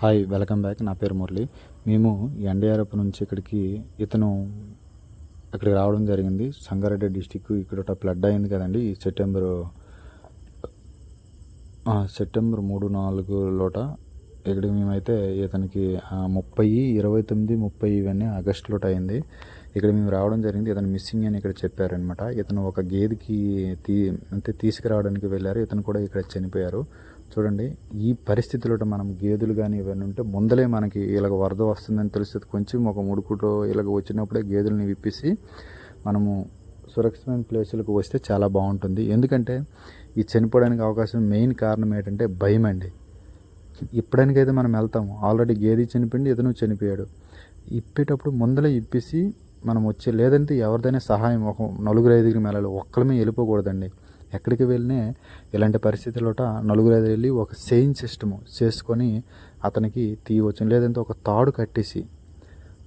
Hi welcome back. నా పేరు మురళి. మేము ఎన్డీఆర్ఎఫ్ నుంచి ఇక్కడికి ఇతను ఇక్కడికి రావడం జరిగింది. సంగారెడ్డి డిస్టిక్ ఇక్కడ ఫ్లడ్ అయింది కదండి. ఈ సెప్టెంబర్ సెప్టెంబర్ మూడు నాలుగు లోట ఇక్కడికి మేమైతే ఇతనికి ముప్పై ఇరవై తొమ్మిది ముప్పై ఇవన్నీ ఆగస్ట్ లోట అయింది. ఇక్కడ మేము రావడం జరిగింది. ఇతను మిస్సింగ్ అని ఇక్కడ చెప్పారనమాట ఇతను ఒక గేదెకి తీ అంటే తీసుకురావడానికి వెళ్ళారు. ఇతను కూడా ఇక్కడ చనిపోయారు. చూడండి ఈ పరిస్థితిలో మనం గేదెలు కానీ ఇవన్నీ ఉంటే ముందలే మనకి ఇలాగ వరద వస్తుందని తెలిస్తే కొంచెం ఒక ముడుకుటో ఇలాగ వచ్చినప్పుడే గేదెలని విప్పిసి మనము సురక్షితమైన ప్లేసులకు వస్తే చాలా బాగుంటుంది. ఎందుకంటే ఈ చనిపోవడానికి అవకాశం మెయిన్ కారణం ఏంటంటే భయం అండి. ఇప్పడానికైతే మనం వెళ్తాము ఆల్రెడీ గేది చనిపోయింది ఇతను చనిపోయాడు. ఇప్పేటప్పుడు ముందలే ఇప్పేసి మనం వచ్చే లేదంటే ఎవరిదైనా సహాయం ఒక నలుగురు ఐదుగురు వెళ్ళాలి ఒక్కలమే వెళ్ళిపోకూడదండి. ఎక్కడికి వెళ్ళినా ఇలాంటి పరిస్థితులట నలుగురు ఐదు వెళ్ళి ఒక సెయిన్ సిస్టము చేసుకొని అతనికి తీయవచ్చు లేదంటే ఒక తాడు కట్టేసి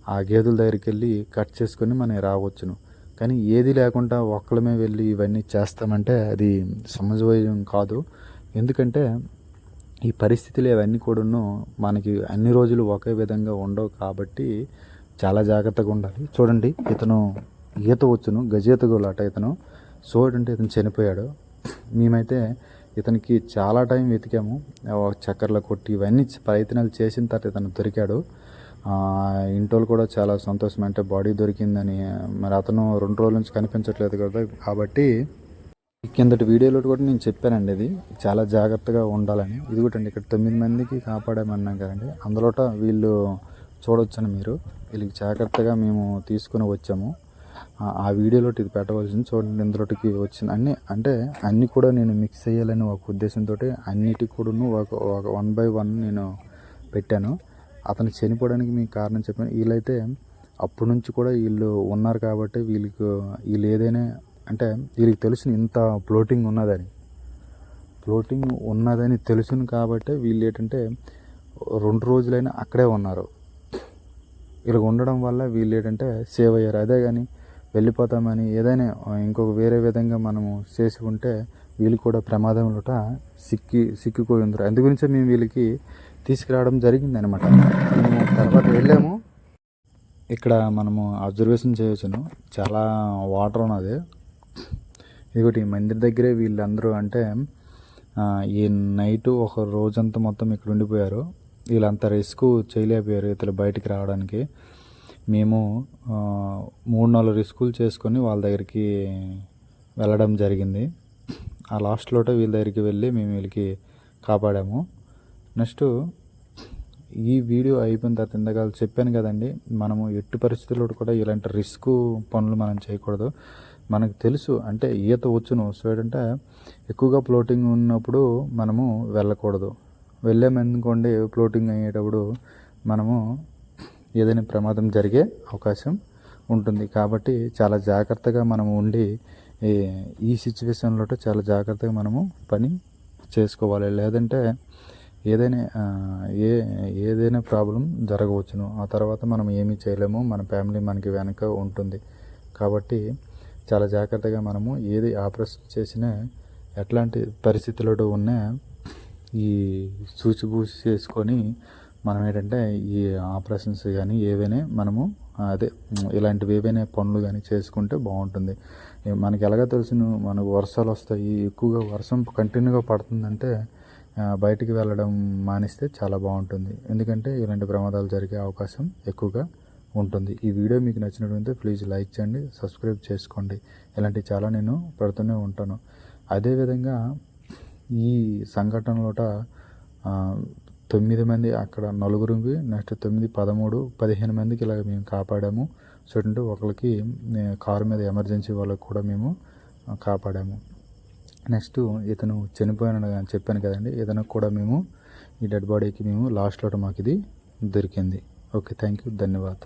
ఆ గేదెల దగ్గరికి వెళ్ళి కట్ చేసుకొని మనం రావచ్చును. కానీ ఏది లేకుండా ఒక్కలమే వెళ్ళి ఇవన్నీ చేస్తామంటే అది సమజవయం కాదు. ఎందుకంటే ఈ పరిస్థితులు ఇవన్నీ కూడాను మనకి అన్ని రోజులు ఒకే విధంగా ఉండవు కాబట్టి చాలా జాగ్రత్తగా ఉండాలి. చూడండి ఇతను ఈత వచ్చును గజీత గోలాట ఇతను. చూడండి ఇతను చనిపోయాడు. మేమైతే ఇతనికి చాలా టైం వెతికాము. ఒక కొట్టి ఇవన్నీ ప్రయత్నాలు చేసిన తర్వాత ఇతను దొరికాడు. ఇంటోళ్ళు కూడా చాలా సంతోషం. అంటే బాడీ దొరికిందని. మరి అతను రెండు రోజుల నుంచి కనిపించట్లేదు కదా. కాబట్టి కిందటి వీడియోలో కూడా నేను చెప్పానండి ఇది. చాలా జాగ్రత్తగా ఉండాలని. ఇది కూడా అండి ఇక్కడ తొమ్మిది మందికి కాపాడామన్నాం కదండి. అందులోట వీళ్ళు చూడొచ్చని మీరు. వీళ్ళకి జాగ్రత్తగా మేము తీసుకుని వచ్చాము. ఆ- వీడియోలో ఇది పెట్టవలసింది. చూడండి ఇందులోకి వచ్చింది అన్ని అంటే అన్ని కూడా నేను మిక్స్ చేయాలని ఒక ఉద్దేశంతో అన్నిటి కూడాను ఒక ఒక వన్ బై వన్ నేను పెట్టాను. అతను చనిపోవడానికి మీకు కారణం చెప్పాను. వీళ్ళైతే అప్పటి నుంచి కూడా వీళ్ళు ఉన్నారు కాబట్టి వీళ్ళకి వీళ్ళు ఏదైనా అంటే వీళ్ళకి తెలిసిన ఇంత ఫ్లోటింగ్ ఉన్నదని ఫ్లోటింగ్ ఉన్నదని తెలుసును కాబట్టి వీళ్ళు ఏంటంటే రెండు రోజులైనా అక్కడే ఉన్నారు. ఇలా ఉండడం వల్ల వీళ్ళు ఏంటంటే సేవ్ అయ్యారు. అదే కానీ వెళ్ళిపోతామని ఏదైనా ఇంకొక వేరే విధంగా మనము చేసి ఉంటే వీళ్ళు కూడా ప్రమాదంలోట సిక్కి సిక్కిపోయి ఉందరు. అందు గురించే మేము వీళ్ళకి తీసుకురావడం జరిగింది అనమాట మేము తర్వాత వెళ్ళాము. ఇక్కడ మనము అబ్జర్వేషన్ చేయవచ్చును చాలా వాటర్ ఉన్నది. ఇదిగోటి మందిర్ దగ్గరే వీళ్ళందరూ అంటే ఈ నైట్ ఒక రోజంతా మొత్తం ఇక్కడ ఉండిపోయారు. వీళ్ళంతా రిస్క్ చేయలేకపోయారు. ఇతరులు బయటికి రావడానికి. మేము మూడు నాలుగు రిస్కులు చేసుకొని వాళ్ళ దగ్గరికి వెళ్ళడం జరిగింది. ఆ లాస్ట్లోటే వీళ్ళ దగ్గరికి వెళ్ళి మేము వీళ్ళకి కాపాడాము. నెక్స్ట్ ఈ వీడియో అయిపోయిన తర్వాత ఇందాక చెప్పాను కదండి మనము ఎట్టి పరిస్థితుల్లో కూడా ఇలాంటి రిస్క్ పనులు మనం చేయకూడదు. మనకు తెలుసు అంటే ఈత వచ్చును సో ఏంటంటే ఎక్కువగా ఫ్లోటింగ్ ఉన్నప్పుడు మనము వెళ్ళకూడదు. వెళ్ళామనుకోండి ఫ్లోటింగ్ అయ్యేటప్పుడు మనము ఏదైనా ప్రమాదం జరిగే అవకాశం ఉంటుంది. కాబట్టి చాలా జాగ్రత్తగా మనము ఉండి ఈ- ఈ సిచ్యువేషన్లో చాలా జాగ్రత్తగా మనము పని చేసుకోవాలి. లేదంటే ఏదైనా ఏ ఏదైనా ప్రాబ్లం జరగవచ్చును. ఆ తర్వాత మనం ఏమీ చేయలేము. మన ఫ్యామిలీ మనకి వెనక ఉంటుంది. కాబట్టి చాలా జాగ్రత్తగా మనము ఏది ఆపరేషన్ చేసినా ఎట్లాంటి పరిస్థితులలో ఉన్నా ఈ చూచిబూసి చేసుకొని మనం ఏంటంటే ఈ ఆపరేషన్స్ కానీ ఏవైనా మనము అదే ఇలాంటివి ఏవైనా పనులు కానీ చేసుకుంటే బాగుంటుంది. మనకి ఎలాగో తెలిసిన మనకు వర్షాలు వస్తాయి ఎక్కువగా వర్షం కంటిన్యూగా పడుతుందంటే బయటికి వెళ్ళడం మానేస్తే చాలా బాగుంటుంది. ఎందుకంటే ఇలాంటి ప్రమాదాలు జరిగే అవకాశం ఎక్కువగా ఉంటుంది. ఈ వీడియో మీకు నచ్చినట్లయితే ప్లీజ్ లైక్ చేయండి సబ్స్క్రైబ్ చేసుకోండి. ఇలాంటివి చాలా నేను పెడుతూనే ఉంటాను. అదేవిధంగా ఈ సంఘటనలోట తొమ్మిది మంది అక్కడ నలుగురికి నెక్స్ట్ తొమ్మిది పదమూడు పదిహేను మందికి ఇలాగ మేము కాపాడాము. సో అంటే ఒకరికి కారు మీద ఎమర్జెన్సీ వాళ్ళకి కూడా మేము కాపాడాము. నెక్స్ట్ ఇతను చనిపోయాను అని చెప్పాను కదండి ఇతనికి కూడా మేము ఈ డెడ్ బాడీకి మేము లాస్ట్లో మాకు ఇది దొరికింది. ఓకే థ్యాంక్ యూ ధన్యవాదాలు.